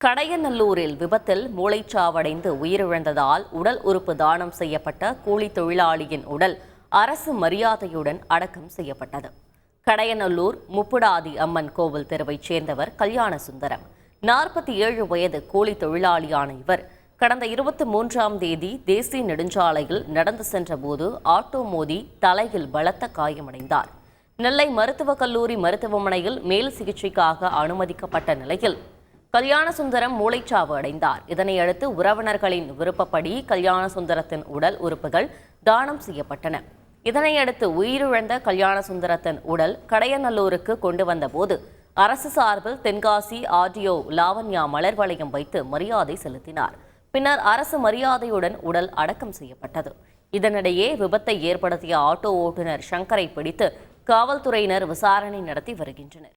கடையநல்லூரில் விபத்தில் மூளைச்சாவடைந்து உயிரிழந்ததால் உடல் உறுப்பு தானம் செய்யப்பட்ட கூலி தொழிலாளியின் உடல் அரசு மரியாதையுடன் அடக்கம் செய்யப்பட்டது. கடையநல்லூர் முப்புடாதி அம்மன் கோவில் தெருவைச் சேர்ந்தவர் கல்யாண சுந்தரம் நாற்பத்தி ஏழு வயது கூலி தொழிலாளியான இவர் கடந்த இருபத்தி மூன்றாம் தேதி தேசிய நெடுஞ்சாலையில் நடந்து சென்றபோது ஆட்டோ மோதி தலையில் பலத்த காயமடைந்தார். நெல்லை மருத்துவக் கல்லூரி மருத்துவமனையில் மேல் சிகிச்சைக்காக அனுமதிக்கப்பட்ட நிலையில் கல்யாண சுந்தரம் மூளைச்சாவு அடைந்தார். இதனையடுத்து உறவினர்களின் விருப்பப்படி கல்யாண சுந்தரத்தின் உடல் உறுப்புகள் தானம் செய்யப்பட்டன. இதனையடுத்து உயிரிழந்த கல்யாண சுந்தரத்தின் உடல் கடையநல்லூருக்கு கொண்டு வந்தபோது அரசு சார்பில் தென்காசி ஆடியோ லாவண்யா மலர் வளையம் வைத்து மரியாதை செலுத்தினார். பின்னர் அரசு மரியாதையுடன் உடல் அடக்கம் செய்யப்பட்டது. இதனிடையே விபத்தை ஏற்படுத்திய ஆட்டோ ஓட்டுநர் சங்கரை பிடித்து காவல்துறையினர் விசாரணை நடத்தி வருகின்றனர்.